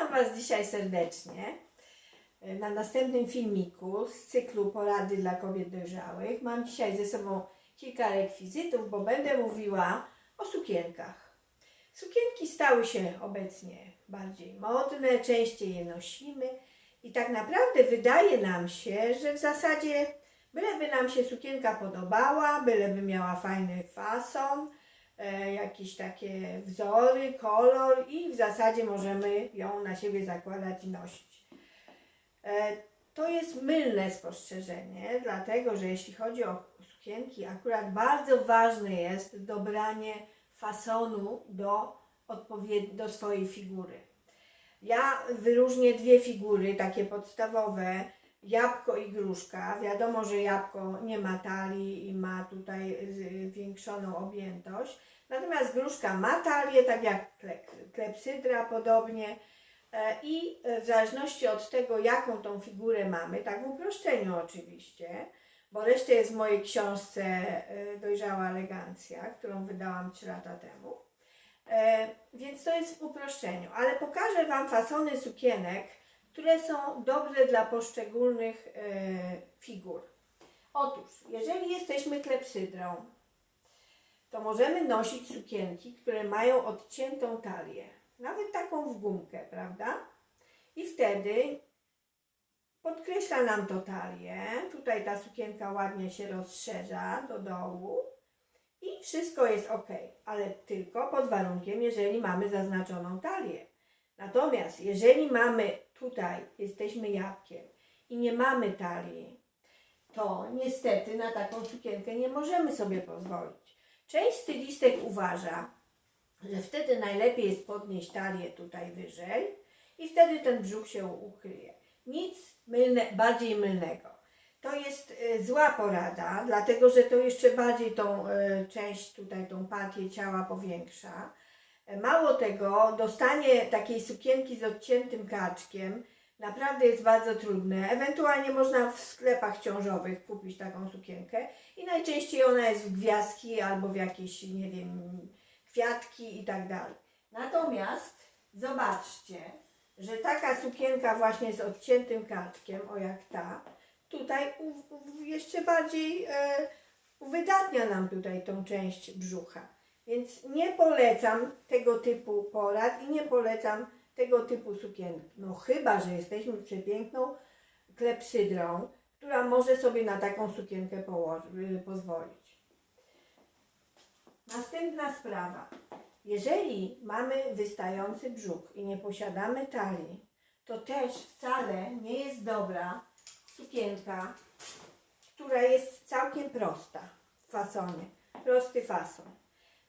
Witam Was dzisiaj serdecznie e, na następnym filmiku z cyklu Porady dla kobiet dojrzałych. Mam dzisiaj ze sobą kilka rekwizytów, bo będę mówiła o sukienkach. Sukienki stały się obecnie bardziej modne, częściej je nosimy i tak naprawdę wydaje nam się, że w zasadzie byleby nam się sukienka podobała, byleby miała fajny fason, jakieś takie wzory, kolor i w zasadzie możemy ją na siebie zakładać i nosić. E, To jest mylne spostrzeżenie, dlatego że jeśli chodzi o sukienki, akurat bardzo ważne jest dobranie fasonu do, do swojej figury. Ja wyróżnię dwie figury, takie podstawowe, jabłko i gruszka. Wiadomo, że jabłko nie ma talii i ma tutaj y, zwiększoną objętość. Natomiast gruszka ma talię, tak jak kle- klepsydra podobnie. E, I w zależności od tego, jaką tą figurę mamy, tak w uproszczeniu oczywiście, bo reszta jest w mojej książce e, Dojrzała elegancja, którą wydałam 3 lata temu. E, Więc to jest w uproszczeniu, ale pokażę Wam fasony sukienek, które są dobre dla poszczególnych e, figur. Otóż, jeżeli jesteśmy klepsydrą, to możemy nosić sukienki, które mają odciętą talię, nawet taką w gumkę, prawda? I wtedy podkreśla nam to talię. Tutaj ta sukienka ładnie się rozszerza do dołu i wszystko jest ok, ale tylko pod warunkiem, jeżeli mamy zaznaczoną talię. Natomiast jeżeli mamy tutaj, jesteśmy jabłkiem i nie mamy talii, to niestety na taką sukienkę nie możemy sobie pozwolić. Część stylistek uważa, że wtedy najlepiej jest podnieść talię tutaj wyżej i wtedy ten brzuch się ukryje. Nic mylne, bardziej mylnego. To jest e, zła porada, dlatego że to jeszcze bardziej tą e, część tutaj, tą partię ciała powiększa. Mało tego, dostanie takiej sukienki z odciętym kaczkiem naprawdę jest bardzo trudne. Ewentualnie można w sklepach ciążowych kupić taką sukienkę i najczęściej ona jest w gwiazdki albo w jakieś, nie wiem, kwiatki i tak dalej. Natomiast zobaczcie, że taka sukienka właśnie z odciętym kaczkiem, o jak ta, tutaj u, u, jeszcze bardziej e, uwydatnia nam tutaj tą część brzucha. Więc nie polecam tego typu porad i nie polecam tego typu sukienek. No chyba, że jesteśmy przepiękną klepsydrą, która może sobie na taką sukienkę y, pozwolić. Następna sprawa. Jeżeli mamy wystający brzuch i nie posiadamy talii, to też wcale nie jest dobra sukienka, która jest całkiem prosta w fasonie. Prosty fason.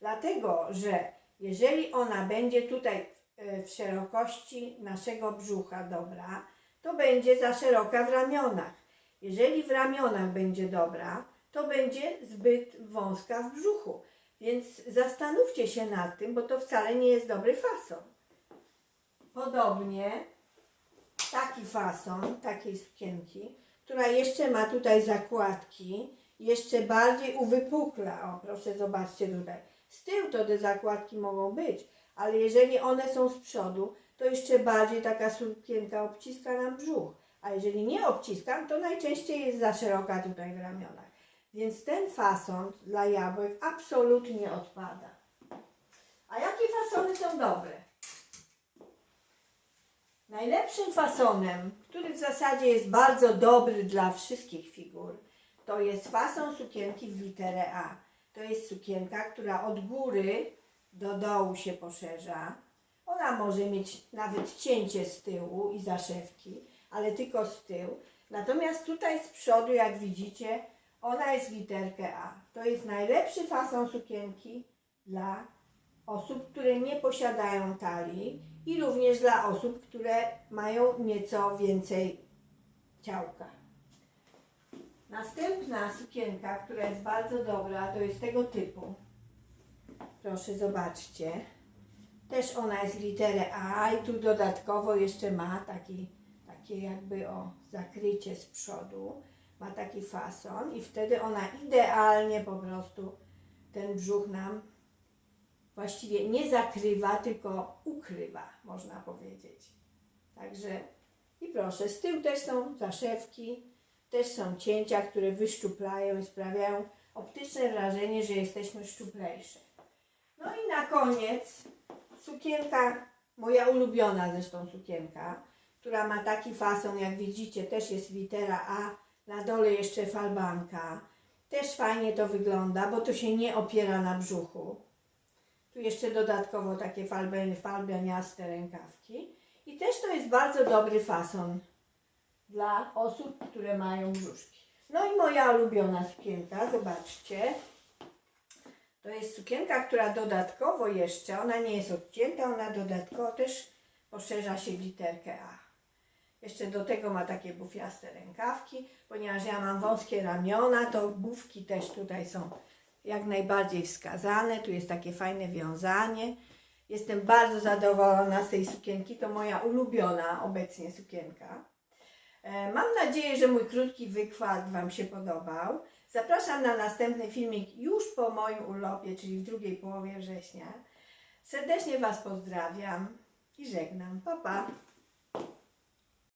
Dlatego, że jeżeli ona będzie tutaj e, w szerokości naszego brzucha dobra, to będzie za szeroka w ramionach. Jeżeli w ramionach będzie dobra, to będzie zbyt wąska w brzuchu. Więc zastanówcie się nad tym, bo to wcale nie jest dobry fason. Podobnie taki fason, takiej sukienki, która jeszcze ma tutaj zakładki, jeszcze bardziej uwypukla. O, proszę zobaczcie tutaj. Z tyłu to te zakładki mogą być, ale jeżeli one są z przodu, to jeszcze bardziej taka sukienka obciska nam brzuch. A jeżeli nie obciskam, to najczęściej jest za szeroka tutaj w ramionach. Więc ten fason dla jabłek absolutnie odpada. A jakie fasony są dobre? Najlepszym fasonem, który w zasadzie jest bardzo dobry dla wszystkich figur, to jest fason sukienki w literę A. To jest sukienka, która od góry do dołu się poszerza. Ona może mieć nawet cięcie z tyłu i zaszewki, ale tylko z tyłu. Natomiast tutaj z przodu, jak widzicie, ona jest literkę A. To jest najlepszy fason sukienki dla osób, które nie posiadają talii i również dla osób, które mają nieco więcej ciałka. Następna sukienka, która jest bardzo dobra, to jest tego typu. Proszę zobaczcie. Też ona jest literę A i tu dodatkowo jeszcze ma taki, takie jakby o zakrycie z przodu. Ma taki fason i wtedy ona idealnie po prostu ten brzuch nam właściwie nie zakrywa, tylko ukrywa, można powiedzieć. Także i proszę, z tyłu też są zaszewki, też są cięcia, które wyszczuplają i sprawiają optyczne wrażenie, że jesteśmy szczuplejsze. No i na koniec sukienka, moja ulubiona zresztą sukienka, która ma taki fason, jak widzicie, też jest litera A, na dole jeszcze falbanka. Też fajnie to wygląda, bo to się nie opiera na brzuchu. Tu jeszcze dodatkowo takie falbe, falbeniaste rękawki. I też to jest bardzo dobry fason dla osób, które mają brzuszki. No i moja ulubiona sukienka, zobaczcie. To jest sukienka, która dodatkowo jeszcze, ona nie jest odcięta, ona dodatkowo też poszerza się w literkę A. Jeszcze do tego ma takie bufiaste rękawki, ponieważ ja mam wąskie ramiona, to bufki też tutaj są jak najbardziej wskazane. Tu jest takie fajne wiązanie. Jestem bardzo zadowolona z tej sukienki. To moja ulubiona obecnie sukienka. E, Mam nadzieję, że mój krótki wykład Wam się podobał. Zapraszam na następny filmik już po moim urlopie, czyli w drugiej połowie września. Serdecznie Was pozdrawiam i żegnam. Pa, pa.